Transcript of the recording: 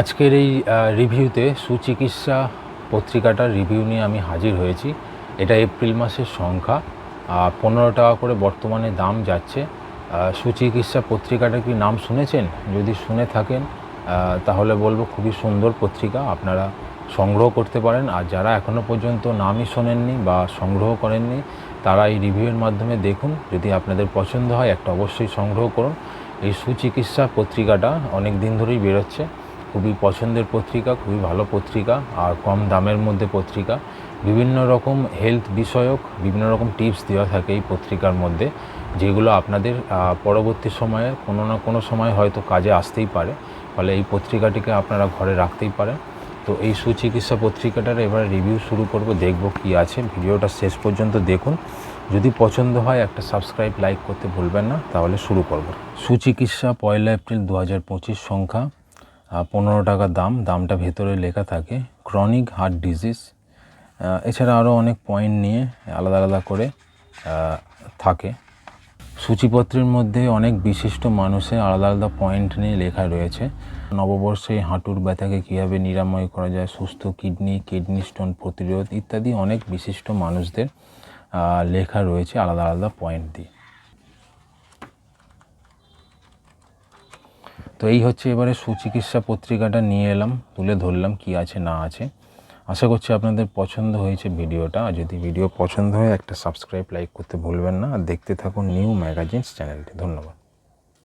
আজকের এই রিভিউতে সুচিকিৎসা পত্রিকাটার রিভিউ নিয়ে আমি হাজির হয়েছি। এটা এপ্রিল মাসের সংখ্যা। পনেরো টাকা করে বর্তমানে দাম যাচ্ছে। সুচিকিৎসা পত্রিকাটা কি নাম শুনেছেন? যদি শুনে থাকেন তাহলে বলব খুবই সুন্দর পত্রিকা। আপনারা সংগ্রহ করতে পারেন। আর যারা এখনও পর্যন্ত নামই শোনেননি বা সংগ্রহ করেননি, তারা এই রিভিউয়ের মাধ্যমে দেখুন। যদি আপনাদের পছন্দ হয়, একটা অবশ্যই সংগ্রহ করুন। এই সুচিকিৎসা পত্রিকাটা অনেক দিন ধরেই বেরোচ্ছে। খুবই পছন্দের পত্রিকা, খুবই ভালো পত্রিকা আর কম দামের মধ্যে পত্রিকা। বিভিন্ন রকম হেলথ বিষয়ক, বিভিন্ন রকম টিপস দেওয়া থাকে এই পত্রিকার মধ্যে, যেগুলো আপনাদের পরবর্তী সময়ে কোনো না কোনো সময় হয়তো কাজে আসতেই পারে। ফলে এই পত্রিকাটিকে আপনারা ঘরে রাখতেই পারেন। তো এই সুচিকিৎসা পত্রিকাটার এবার রিভিউ শুরু করব, দেখব কি আছে। ভিডিওটা শেষ পর্যন্ত দেখুন। যদি পছন্দ হয় একটা সাবস্ক্রাইব লাইক করতে ভুলবেন না। তাহলে শুরু করব। সুচিকিৎসা পয়লা এপ্রিল দু হাজার পঁচিশ সংখ্যা। পনেরো টাকা দাম, দামটা ভেতরে লেখা থাকে ক্রনিক হার্ট ডিজিজ এছাড়া আরও অনেক পয়েন্ট নিয়ে আলাদা আলাদা করে থাকে। সূচিপত্রের মধ্যে অনেক বিশিষ্ট মানুষের আলাদা আলাদা পয়েন্ট নিয়ে লেখা রয়েছে। নববর্ষে হাঁটুর ব্যথাকে কীভাবে নিরাময় করা যায়, সুস্থ কিডনি কিডনি স্টোন প্রতিরোধ ইত্যাদি অনেক বিশিষ্ট মানুষদের লেখা রয়েছে আলাদা আলাদা পয়েন্ট দিয়ে। তো এই হচ্ছে এবারে সুচিকিৎসা পত্রিকাটা নিয়ে এলাম, তুলে ধরলাম কি আছে না আছে। আশা করছি আপনাদের পছন্দ হয়েছে ভিডিওটা। আর যদি ভিডিও পছন্দ হয়, একটা সাবস্ক্রাইব লাইক করতে ভুলবেন না। আর দেখতে থাকুন নিউ ম্যাগাজিনস চ্যানেলটি। ধন্যবাদ।